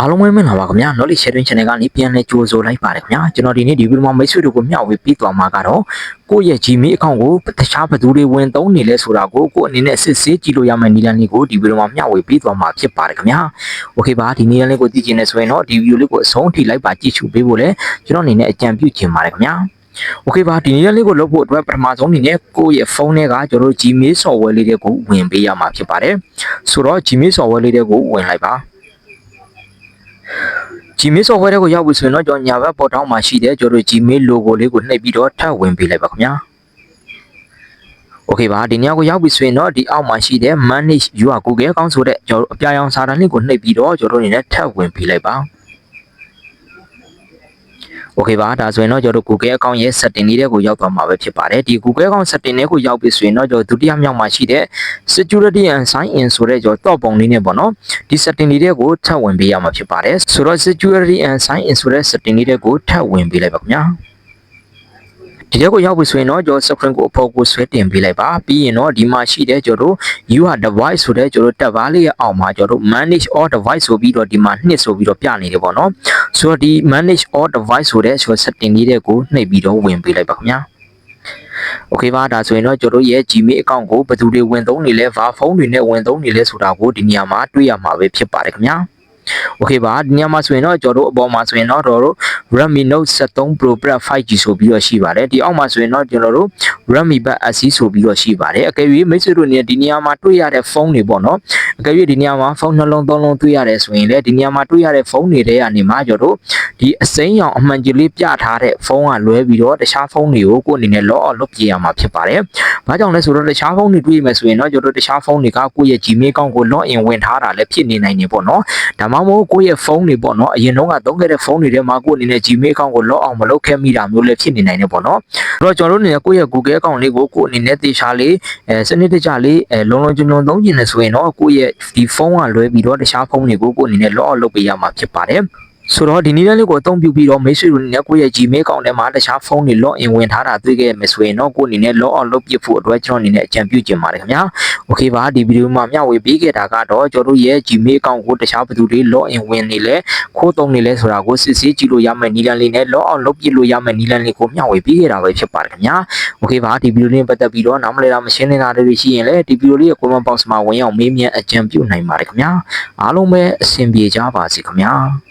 အားလုံးပဲမင်္ဂလာပါခင်ဗျာ Knowledge Sharing Channel ကနေပြန်လည်ကြိုဆိုလိုက်ပါတယ်ခင်ဗျာကျွန်တော်ဒီနေ့ဒီဗီဒီယိုမှာမိတ်ဆွေတို့ကိုမျှဝေပေးသွားမှာကတော့ကိုယ့်ရဲ့ Gmail account ကိုတခြားဘယ်သူတွေဝင်သုံးနေလဲဆိုတာကိုကိုယ့်အနေနဲ့စစ်ဆေးကြည့်လို့ရမယ့်နည်းလမ်းလေးကိုဒီဗီဒီယိုမှာမျှဝေပေးသွားမှာဖြစ်ပါတယ်ခင်ဗျာโอเคပါဒီနည်းလမ်းလေးကိုသိချင်နေဆိုရင်တော့ဒီဗီဒီယိုလေးကိုအဆုံးထိလိုက်ပါကြည့်ရှုပေးဖို့လဲကျွန်တော်အနေနဲ့အကြံပြုချင်ပါတယ်ခင်ဗျာโอเคပါဒီနည်းလမ်းလေးကိုလုပ်ဖို့အတွက်ပထမဆုံးအနေနဲ့ကိုယ့်ရဲ့ဖုန်းထဲကကျွန်တော်တို့ Gmail software လေးတွေကိုဝင်ပေးရမှာဖြစ်ပါတယ်ဆိုတော့ Gmail software လေးတွေကိုဝင်လိုက်ပါ Gmail software တွေကိုရောက်ပြီဆိုရင်တော့ကျွန်တော်ညာဘက်ပေါ်တောင်းမှာရှိတဲ့ကျွန်တော်တို့ Gmail logo လေးကိုနှိပ်ပြီးတော့ထပ်ဝင်ပေးလိုက်ပါခင်ဗျာ။ Okay ပါဒီနေရာကိုရောက်ပြီဆိုရင်တော့ဒီအောက်မှာရှိတဲ့ manage your Google account ဆိုတဲ့ကျွန်တော်တို့အပြာရောင်စာတန်းလေးကိုနှိပ်ပြီးတော့ကျွန်တော်တို့အနေနဲ့ထပ်ဝင်ပေးလိုက်ပါ။ Okay ပါဒါဆိုရင်တော့ကျွန်တော်တို့ Google account ရဲ့ setting လေးတွေကိုရောက်သွားမှာပဲဖြစ်ပါတယ်ဒီ Google account setting လေးကိုရောက်ပြီဆိုရင်တော့ကျွန်တော်ဒုတိယမြောက်မှာရှိတဲ့ security and sign in ဆိုတဲ့ကျွန်တော်တော့ပုံလေးနဲ့ပေါ့နော်ဒီ setting လေးတွေကိုထပ်ဝင်ပေးရမှာဖြစ်ပါတယ်ဆိုတော့ security and sign in ဆိုတဲ့ setting လေးတွေကိုထပ်ဝင်ပေးလိုက်ပါခင်ဗျာ ဒီရက်ကိုရောက်ပြီဆိုရင်တော့ကျွန်တော် subscribe ကိုအဖို့ကိုဆွဲတင်ပေးလိုက်ပါပြီးရင်တော့ဒီမှာရှိတဲ့ကျွန်တော် user device ဆိုတဲ့ကျွန်တော်တက်ပါလေးရဲ့အောက်မှာကျွန်တော် manage all device ဆိုပြီးတော့ဒီမှာနှစ်ဆိုပြီးတော့ပြနေတယ်ပေါ့နော်ဆိုတော့ဒီ manage all device ဆိုတဲ့ကျွန်တော် setting လေးတွေကိုနှိပ်ပြီးတော့ဝင်ပေးလိုက်ပါခင်ဗျာ Okay ပါဒါဆိုရင်တော့ကျွန်တော်ရဲ့ Gmail account ကိုဘယ်သူတွေဝင်သုံးနေလဲ var phone တွေနဲ့ဝင်သုံးနေလဲဆိုတာကိုဒီနေရာမှာတွေ့ရမှာပဲဖြစ်ပါတယ်ခင်ဗျာ။ โอเคပါဒီညမှာဆိုရင်တော့ကျွန်တော်တို့အပေါ်မှာဆိုရင်တော့ကျွန်တော်တို့ Redmi Note 73 Pro Plus 5G ဆိုပြီးတော့ရှိပါတယ်ဒီအောက်မှာဆိုရင်တော့ကျွန်တော်တို့ Redmi Buds SE ဆိုပြီးတော့ရှိပါတယ်အကယ်၍မိတ်ဆွေတို့နေဒီနေရာမှာတွေ့ရတဲ့ဖုန်းတွေပေါ့နော်အကယ်၍ဒီနေရာမှာဖုန်းနှလုံးသုံးလုံးတွေ့ရတယ်ဆိုရင်လည်းဒီနေရာမှာတွေ့ရတဲ့ဖုန်းတွေထဲကနေမှကျွန်တော်တို့ဒီအစိမ်းရောင်အမှန်ကြီးလေးပြထားတဲ့ဖုန်းကလွဲပြီးတော့တခြားဖုန်းတွေကိုကိုယ့်အနေနဲ့ log out လုပ်ပြရမှာဖြစ်ပါတယ်။ဘာကြောင့်လဲဆိုတော့တခြားဖုန်းတွေတွေ့မယ်ဆိုရင်တော့ကျွန်တော်တို့တခြားဖုန်းတွေကကိုယ့်ရဲ့ Gmail account ကို log in ဝင်ထားတာလည်းဖြစ်နေနိုင်နေပေါ့နော်။ဒါမှ ှမဟုတ်ကိုယ့်ရဲ့ဖုန်းတွေပေါ့နော်အရင်တုန်းကသုံးခဲ့တဲ့ဖုန်းတွေထဲမှာကိုယ့်အနေနဲ့ Gmail account ကို log out မလုပ်ခဲ့မိတာမျိုးလည်းဖြစ်နေနိုင်နေပေါ့နော်။အဲ့တော့ကျွန်တော်တို့အနေနဲ့ကိုယ့်ရဲ့ Google account လေးကိုကိုယ့်အနေနဲ့သေချာလေးအဲစနစ်တကျလေးအဲလုံးလုံးကျွံ့ကျွံ့သုံးကျင်နေဆိုရင်တော့ကိုယ့်ရဲ့ဒီဖုန်းကလွဲပြီးတော့တခြားဖုန်းတွေကိုကိုယ့်အနေနဲ့ log out လုပ်ပေးရမှာဖြစ်ပါတယ်။ ဆိုတော့ဒီနည်းလမ်းလေးကိုအသုံးပြုပြီးတော့မိတ်ဆွေတို့အနေနဲ့ကိုယ့်ရဲ့ Gmail account ထဲမှာတခြားဖုန်းတွေ log in ဝင်ထားတာတွေ့ခဲ့မယ်ဆိုရင်တော့ကိုယ့်အနေနဲ့ log out လုပ်ပြဖို့အတွက်ကျွန်တော်အနေနဲ့အကြံပြုချင်ပါတယ်ခင်ဗျာ။ Okay ပါဒီဗီဒီယိုမှာမျှဝေပေးခဲ့တာကတော့ကျွန်တော်တို့ရဲ့ Gmail account ကိုတခြားဘယ်သူတွေ log in ဝင်နေလဲခိုးသုံးနေလဲဆိုတာကိုစစ်ဆေးကြည့်လို့ရမယ့်နည်းလမ်းလေးနဲ့ log out လုပ်ပြလို့ရမယ့်နည်းလမ်းလေးကိုမျှဝေပေးခဲ့တာပဲဖြစ်ပါတယ်ခင်ဗျာ။ Okay ပါဒီဗီဒီယိုလေးနဲ့ပတ်သက်ပြီးတော့နားမလည်တာမရှင်းနေတာတွေရှိရင်လည်းဒီဗီဒီယိုလေးရဲ့ comment box မှာဝင်ရောက်မေးမြန်းအကြံပြုနိုင်ပါတယ်ခင်ဗျာ။အားလုံးပဲအဆင်ပြေကြပါစေခင်ဗျာ။